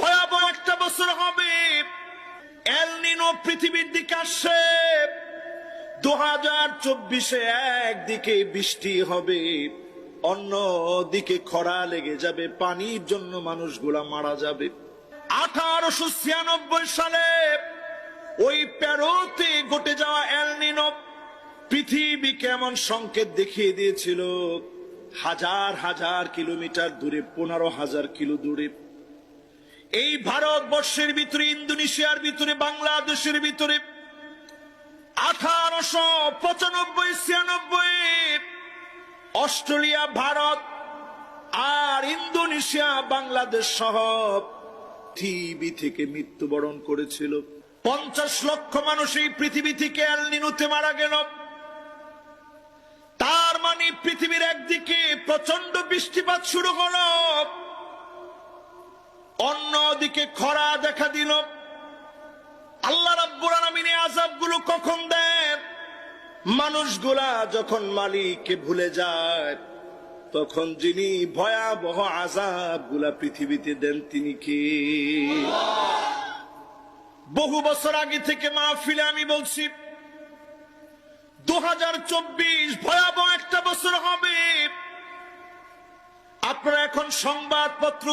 ভয়াবহ একটা বছর হবে। এল নিনো পৃথিবীর দিকে আসছে। দু হাজার চব্বিশে একদিকে বৃষ্টি হবে। অন্য দিকে খরা লেগে যাবে। পানির জন্য মানুষগুলা মারা যাবে। আঠারোশো ছিয়ানব্বই সালে ওই প্যারোতে ঘটে যাওয়া এলনিনো পৃথিবীকে এমন সংকেত দেখিয়ে দিয়েছিল। হাজার হাজার কিলোমিটার দূরে, পনেরো হাজার কিলো দূরে। এই ভারতবর্ষের ভিতরে, ইন্দোনেশিয়ার ভিতরে, বাংলাদেশের ভিতরে আঠারোশো পঁচানব্বই, ছিয়ানব্বই, অস্ট্রেলিয়া, ভারত আর ইন্দোনেশিয়া, বাংলাদেশ সহ পৃথিবী থেকে মৃত্যুবরণ করেছিল। পঞ্চাশ লক্ষ মানুষ এই পৃথিবী থেকে অ্যালনিনুতে মারা গেল। তার মানে পৃথিবীর প্রচণ্ড বৃষ্টিপাত শুরু হলো। অন্যদিকে খরা দেখা দিল। আল্লাহ রাব্বুল আলামিন আজাবগুলো কখন দেন? মানুষগুলা যখন মালিককে ভুলে যায়, তখন যিনি ভয়াবহ আজাবগুলা পৃথিবীতে দেন তিনি কে? বহু বছর আগে থেকে মাহফিলে আমি বলছি দু হাজার একটা আপনারা এখন সংবাদপত্র